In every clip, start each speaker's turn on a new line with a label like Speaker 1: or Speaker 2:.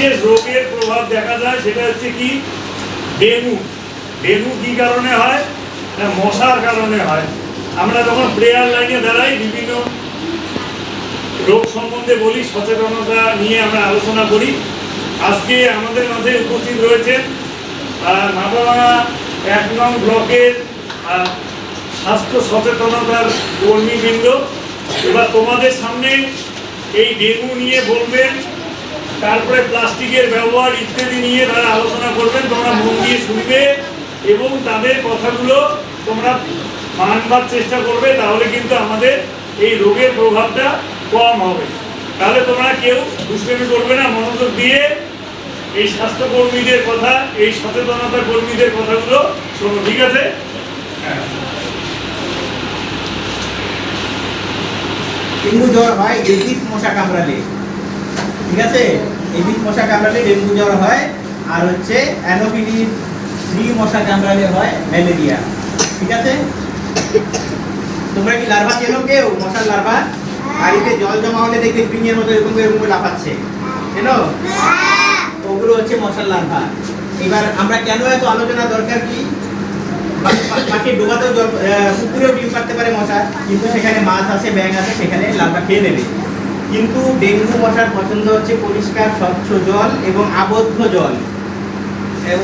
Speaker 1: বিশেষ রোগের প্রভাব দেখা যায় সেটা হচ্ছে কি? ডেঙ্গু। ডেঙ্গু কি কারণে হয়? না, মশার কারণে হয়। আমরা যখন প্রেয়ার লাইনে দাঁড়াই, বিভিন্ন রোগ সম্বন্ধে বলি, সচেতনতা নিয়ে আমরা আলোচনা করি। আজকে আমাদের মাঝে উপস্থিত রয়েছেন নাটভাঙা এক নং ব্লকের স্বাস্থ্য সচেতনতার কর্মীবৃন্দ। এবার তোমাদের সামনে এই ডেঙ্গু নিয়ে বলবেন তারপরে প্লাস্টিকের ব্যবহার ইত্যাদি নিয়ে তারা আলোচনা করবেন, তোমরা মন দিয়ে শুনবে এবং তাদের কথাগুলো তোমরা মানবার চেষ্টা করবে, তাহলে কিন্তু আমাদের এই রোগের প্রভাবটা কম হবে। তাহলে তোমরা কেউ দুষ্কর্মী করবে না, মনোযোগ দিয়ে এই স্বাস্থ্যকর্মীদের কথা, এই সচেতনতা কর্মীদের কথাগুলো শোনো, ঠিক আছে? হ্যাঁ।
Speaker 2: ডেঙ্গু জ্বর হয় এডিস মশা কামড়ালে। ঠিক আছে? এডিস মশা কামড়ালে ডেঙ্গু জ্বর হয়, আর হচ্ছে অ্যানোফিলিস থ্রি মশা কামড়ালে হয় ম্যালেরিয়া। ঠিক আছে? তোমরা কি লার্ভা চেনো কেউ? মশার লার্ভা? বাড়িতে জল জমা হলে দেখবে স্প্রিং এর মতো এরকম এরকম করে লাফাচ্ছে। চেনো? ওগুলো হচ্ছে মশার লার্ভা। এবার আমরা কেন এত আলোচনা দরকার কি? পাখি ডোবাতেও জল পুকুরেও ডিম পারতে পারে মশা, কিন্তু সেখানে মাছ আছে, ব্যাঙ আছে, সেখানে লার্ভা খেয়ে নেবে। কিন্তু ডেঙ্গু মশার পছন্দ হচ্ছে পরিষ্কার, স্বচ্ছ জল এবং আবদ্ধ জল।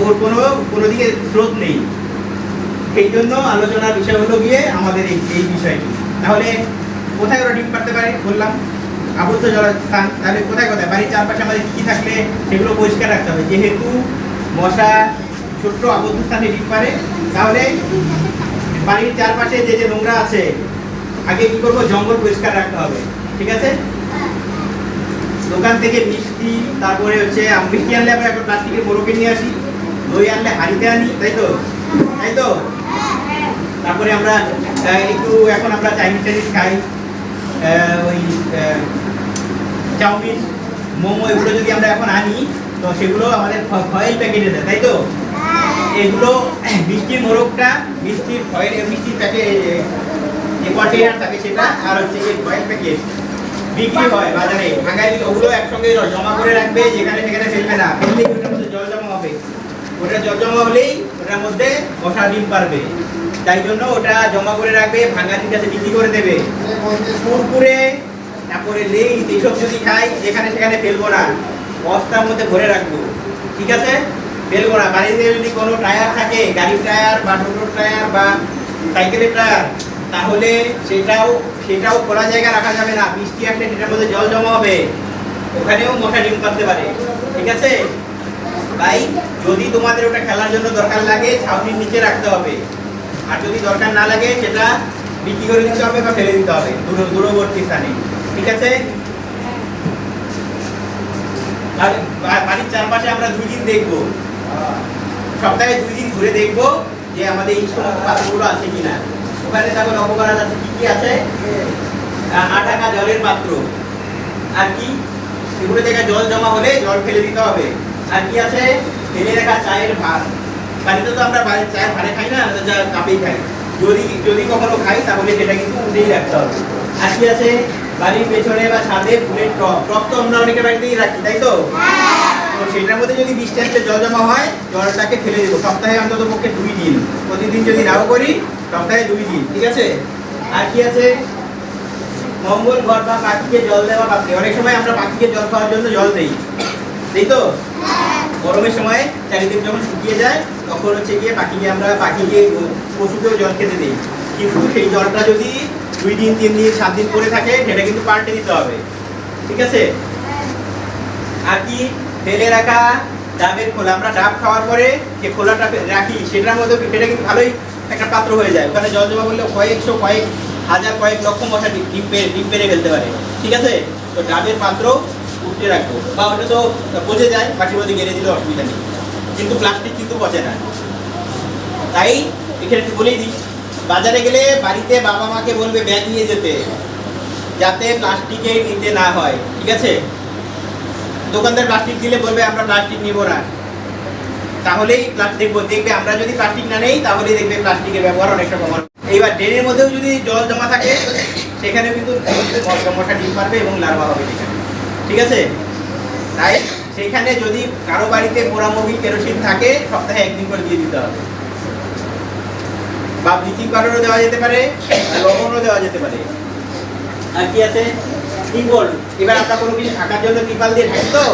Speaker 2: ওর কোনো কোনো দিকে স্রোত নেই। সেই জন্য আলোচনার বিষয় হলো গিয়ে আমাদের এই এই বিষয়টি। তাহলে কোথায় ওরা ডিম পারতে পারে বললাম? আবদ্ধ জল স্থান তাহলে কোথায় কোথায়? বাড়ির চারপাশে আমাদের কী কী থাকলে সেগুলো পরিষ্কার রাখতে হবে? যেহেতু মশা ছোট্ট আবদ্ধ স্থানে ডিম পারে তাহলে বাড়ির চারপাশে যে যে নোংরা আছে, আগে কী করব? জঙ্গল পরিষ্কার রাখতে হবে। ঠিক আছে? দোকান থেকে মিষ্টি, তারপরে হচ্ছে মিষ্টি আনলে আমরা এখন প্লাস্টিকের মোড়কে নিয়ে আসি, দই আনলে হাঁড়িতে আনি, তাই তো? তাই তো? তারপরে আমরা একটু এখন আমরা চাইনিজ টাইনিজ খাই ওই চাউমিন, মোমো, এগুলো যদি আমরা এখন আনি, তো সেগুলো আমাদের ফয়েল প্যাকেটে দেয়, তাই তো? এগুলো মিষ্টির মোরগটা মিষ্টির ফয়েল মিষ্টির প্যাকেট যে কন্টেনার থাকে সেটা, আর হচ্ছে ফয়েল প্যাকেট বিক্রি হয় বাজারে। ভাঙায় দিলে ওগুলো একসঙ্গে জমা করে রাখবে, যেখানে সেখানে ফেলবে না। ওটার মধ্যে জল জমা হবে। ওটা জল জমা হলেই ওটার মধ্যে মশা ডিম পারবে। তাই জন্য ওটা জমা করে রাখবে ভাঙা দিন কাছে বিক্রি করে দেবে। কুরকুরে তারপরে লেই এইসব যদি খাই, যেখানে সেখানে ফেলব না। বস্তার মধ্যে ভরে রাখব। ঠিক আছে? ফেলব না। বাড়িতে যদি কোনো টায়ার থাকে, গাড়ির টায়ার বা টোটোর টায়ার বা সাইকেলের টায়ার তাহলে সেটাও সেটাও খোলা জায়গা রাখা যাবে না। বৃষ্টি আসলে সেটার মধ্যে জল জমা হবে। ওখানেও মশা ডিম করতে পারে। ঠিক আছে? তাই যদি তোমাদের ওটা খেলার জন্য দরকার লাগে, ছাউনির নিচে রাখতে হবে। আর যদি দরকার না লাগে, সেটা বিক্রি করে দিতে হবে বা ফেলে দিতে হবে। দূর, দূরবর্তী স্থানে। ঠিক আছে? আর বাড়ির চারপাশে আমরা দুই দিন দেখব। সপ্তাহে দুই দিন ঘুরে দেখব যে আমাদের এই সমস্ত পাত্রগুলো আছে কিনা। ওখানে তখন লক্ষ্য করা কি কি আছে? আটাকা জলের পাত্র? আর কি? সেগুলো জায়গায় জল জমা হলে জল ফেলে দিতে হবে। আর কি আছে? ফেলে রাখা চায়ের ভাত। বাড়িতে তো আমরা বাড়ির চায়ের ভাড়ে খাই না যা কাপেই খাই। যদি যদি কখনো খাই, তাহলে সেটা কিন্তু উঠেই রাখতে হবে। আর কি আছে? বাড়ির পেছনে বা ছাদে ফুলের টপ টপ তো আমরা অনেকের বাড়িতেই রাখি, তাই তো? তো সেটার মধ্যে যদি বৃষ্টি আসলে জল জমা হয়, জলটাকে ফেলে দেবো। সপ্তাহে অন্তত পক্ষে দুই দিন। প্রতিদিন যদি নাও করি, সপ্তাহে দুই দিন, ঠিক আছে? আর কি আছে? মঙ্গল ঘর বা পাখিকে জল দেওয়া পাত্রে অনেক সময় আমরা পাখিকে জল খাওয়ার জন্য জল দিই। তাই তো? গরমের সময় চারিদিক যখন শুকিয়ে যায়, তখন হচ্ছে গিয়ে পাখিকে আমরা, পাখিকে পশুকেও জল খেতে দিই। কিন্তু সেই জলটা যদি দুই দিন, তিন দিন, সাত দিন পরে থাকে, সেটা কিন্তু পাল্টে দিতে হবে। ঠিক আছে? আর কি? ফেলে রাখা, ডাবের খোলা। আমরা ডাব খাওয়ার পরে যে খোলাটা রাখি, সেটার মধ্যে সেটা কিন্তু ভালোই একটা পাত্র হয়ে যায়। ওখানে জল জমা করলে কয়েকশো কয়েক, হাজার কয়েক লক্ষ মশা ডিম পেরে ডিম পেরে ফেলতে পারে। ঠিক আছে? তো ডাবের পাত্র উঠে রাখব। বা ওটা তো পচে যায় পাখির মধ্যে গেড়ে দিলে অসুবিধা নেই। কিন্তু প্লাস্টিক কিন্তু পচে না। তাই এখানে একটু বলেই দিই, বাজারে গেলে বাড়িতে বাবা মাকে বলবে, ব্যাগ নিয়ে যেতে, যাতে প্লাস্টিকে নিতে না হয়। ঠিক আছে? দোকানদার প্লাস্টিক দিলে বলবে, আমরা প্লাস্টিক নিব না। তাহলেই প্লাস্টিক দেখবে আমরা যদি প্লাস্টিক না নেই, তাহলেই দেখবে প্লাস্টিকের ব্যবহার অনেকটা কমানো এইবার ড্রেনের মধ্যেও যদি জল জমা থাকে সেখানে কিন্তু মশা ডিম পারবে এবং লার্ভা হবে ঠিক আছে? তাই সেখানে যদি কারও বাড়িতে পোড়া মোবিল কেরোসিন থাকে, সপ্তাহে একদিন করে দিয়ে দিতে হবে। বা ব্লিচিং পাউডারও দেওয়া যেতে পারে, লবণও দেওয়া যেতে পারে। আর কি আছে? টিম্বল এবার আমরা কোনো কিছু ঢাকার জন্য ত্রিপাল দিয়ে ঢাকি তো?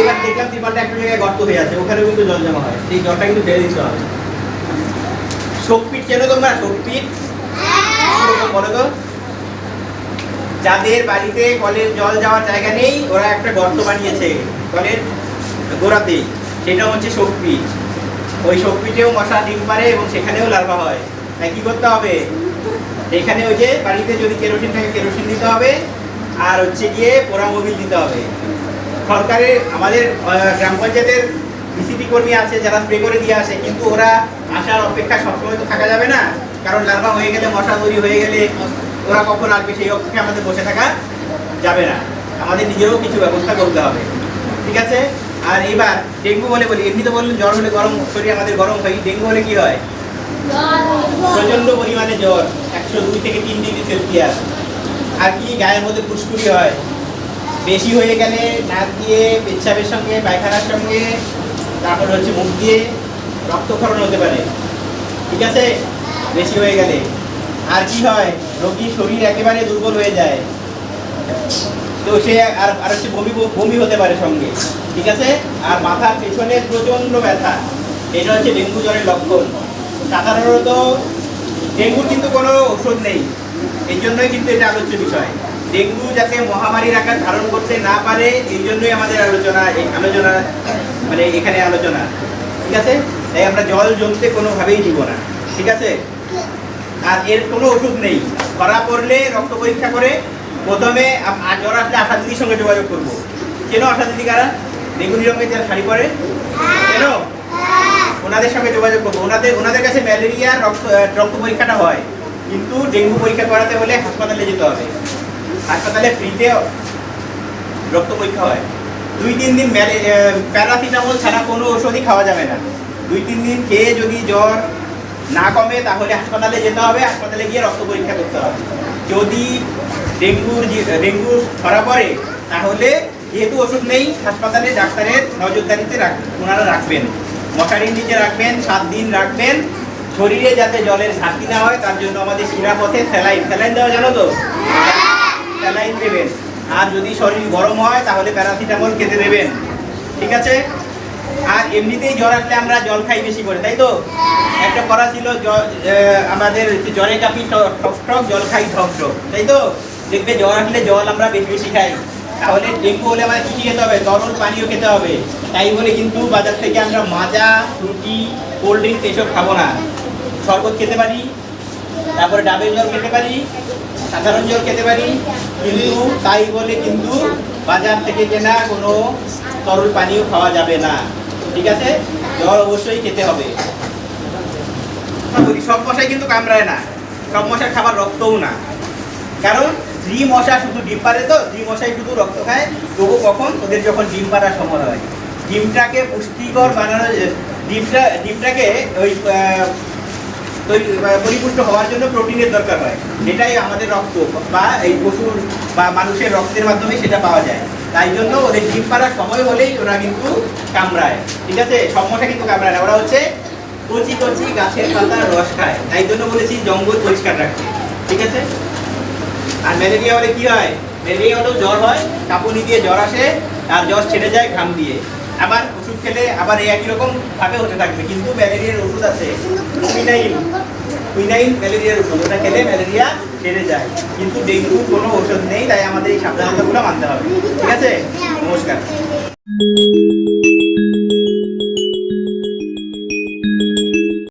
Speaker 2: এবার দেখলাম ত্রিপালটা একটা জায়গায় গর্ত হয়ে আছে ওখানেও কিন্তু জল জমা হয়, সেই জলটা কিন্তু ফেলে দিতে হবে। শোকপিট চেনো তোমরা শোকপিট বলো তো। যাদের বাড়িতে কলের জল যাওয়ার জায়গা নেই, ওরা একটা গর্ত বানিয়েছে, কলের গোড়াতে সেটা হচ্ছে শোকপিট ওই শোকপিটেও মশা ডিম পারে এবং সেখানেও লার্ভা হয়। তাই কি করতে হবে? এখানে ওই যে বাড়িতে যদি কেরোসিন থাকে, কেরোসিন দিতে হবে। আর হচ্ছে গিয়ে পোড়া মোবিল দিতে হবে। সরকারের আমাদের গ্রাম পঞ্চায়েতের বিসিপি কর্মী আছে যারা স্প্রে করে দিয়ে আসে কিন্তু ওরা আসার অপেক্ষা সবসময় তো থাকা যাবে না কারণ লার্ভা হয়ে গেলে মশা তৈরি হয়ে গেলে ওরা কখন আসবে সেই অপেক্ষা আমাদের বসে থাকা যাবে না। আমাদের নিজেরও কিছু ব্যবস্থা করতে হবে। ঠিক আছে? আর এবার ডেঙ্গু বলে বলি এমনি তো বললেন জ্বর হলে গরম শরীর আমাদের গরম হয় ডেঙ্গু হলে কি হয়? প্রচণ্ড পরিমাণে জ্বর একশো দুই থেকে তিন ডিগ্রি সেলসিয়াস। আর কি গায়ের মধ্যে ফুসকুড়ি হয়। বেশি হয়ে গেলে নাক দিয়ে পেচ্ছাপের সঙ্গে, পায়খানার সঙ্গে, তারপর হচ্ছে মুখ দিয়ে রক্তক্ষরণ হতে পারে। ঠিক আছে? বেশি হয়ে গেলে। আর কি হয়? রোগীর শরীর একেবারে দুর্বল হয়ে যায়। তো সে আর আর হচ্ছে বমি বমি হতে পারে সঙ্গে। ঠিক আছে? আর মাথার পেছনে প্রচণ্ড ব্যথা। এটা হচ্ছে ডেঙ্গু জ্বরের লক্ষণ। সাধারণত ডেঙ্গুর কিন্তু কোনো ওষুধ নেই। এই জন্যই কিন্তু এটা আলোচ্য বিষয়। ডেঙ্গু যাতে মহামারীর আকার ধারণ করতে না পারে, এই জন্যই আমাদের আলোচনা আলোচনা মানে এখানে আলোচনা। ঠিক আছে? তাই আমরা জল জমতে কোনোভাবেই দিব না। ঠিক আছে? আর এর কোনো ওষুধ নেই। ধরা পড়লে রক্ত পরীক্ষা করে প্রথমে জ্বর আসলে আশা দিদির সঙ্গে যোগাযোগ করব। কেন আশা দিদি কারা? বেগুনি রঙের যারা শাড়ি পরে? কেন? ওনাদের সঙ্গে যোগাযোগ করব। ওনাদের ওনাদের কাছে ম্যালেরিয়া, রক্ত রক্ত পরীক্ষাটা হয়। কিন্তু ডেঙ্গু পরীক্ষা করাতে হলে হাসপাতালে যেতে হবে। হাসপাতালে ফ্রিতে রক্ত পরীক্ষা হয়। দুই, তিন দিন প্যারাসিটামল ছাড়া কোনো ওষুধই খাওয়া যাবে না। দুই, তিন দিন খেয়ে যদি জ্বর না কমে, তাহলে হাসপাতালে যেতে হবে। হাসপাতালে গিয়ে রক্ত পরীক্ষা করতে হবে। যদি ডেঙ্গুর ডেঙ্গু ধরা পড়ে, তাহলে যেহেতু ওষুধ নেই, হাসপাতালে ডাক্তারের নজরদারিতে রাখ, ওনারা রাখবেন। মশারির নিচে রাখবেন, সাত দিন রাখবেন। শরীরে যাতে জলের ঘাটতি না হয়, তার জন্য আমাদের শিরাপথে স্যালাইন। স্যালাইন দেওয়া জানো তো? স্যালাইন দেবেন। আর যদি শরীর গরম হয়, তাহলে প্যারাসিটামল খেতে দেবেন। ঠিক আছে? আর এমনিতেই জ্বর আসলে আমরা জল খাই বেশি করে, তাই তো? একটা করা ছিল আমাদের জ্বরে কাপি ঠক ঠক জল খাই ঠক ঠক তাই তো? দেখবে জ্বর আসলে জল আমরা বেশি বেশি খাই। তাহলে ডেঙ্গু হলে আমাদের কী কী খেতে হবে? তরল পানীয় খেতে হবে। তাই বলে কিন্তু বাজার থেকে আমরা মাজা, রুটি, কোল্ড ড্রিঙ্কস এসব খাব না। শরবত খেতে পারি, তারপরে ডাবের জল খেতে পারি, সাধারণ জল খেতে পারি, কিন্তু তাই বলে কিন্তু বাজার থেকে কেনা কোনো তরল পানীয় খাওয়া যাবে না। ঠিক আছে? জল অবশ্যই খেতে হবে। সব মশাই কিন্তু কামড়ায় না। সব মশার খাবার রক্তও না। কারণ স্ত্রী মশা শুধু ডিম পারে তো স্ত্রী মশাই শুধু রক্ত খায়, তবু কখন ওদের যখন ডিম পাড়ার সময় হয়। ডিমটাকে পুষ্টিকর বানানো, ডিমটা, ডিমটাকে ওই পরিপুষ্ট হওয়ার জন্য প্রোটিনের দরকার হয়। আমাদের রক্ত, বা এই পশুর, বা মানুষের রক্তের মাধ্যমে সেটা পাওয়া যায়। তাই জন্য ওদের ডিম পাড়ার সময় হলেই ওরা কিন্তু কামড়ায়। ঠিক আছে? মশা কিন্তু কামড়ায় না। ওরা হচ্ছে কচি কচি গাছের পাতার রস খায়। তাই জন্য বলেছি জঙ্গল পরিষ্কার রাখতে। ঠিক আছে? আর ম্যালেরিয়া হলে কি হয়? ম্যালেরিয়া হলেও জ্বর হয়। কাঁপুনি দিয়ে জ্বর আসে, আর জ্বর ছেড়ে যায় ঘাম দিয়ে। আবার ওষুধ খেলে আবার এই একই রকম ভাবে হতে থাকবে। কিন্তু ম্যালেরিয়ার ওষুধ আছে। কুইনাইন ম্যালেরিয়ার ওষুধ। ওটা খেলে ম্যালেরিয়া সেরে যায়। কিন্তু ডেঙ্গু কোনো ওষুধ নেই, তাই আমাদের এই সাবধানতাগুলো মানতে হবে। ঠিক আছে? নমস্কার।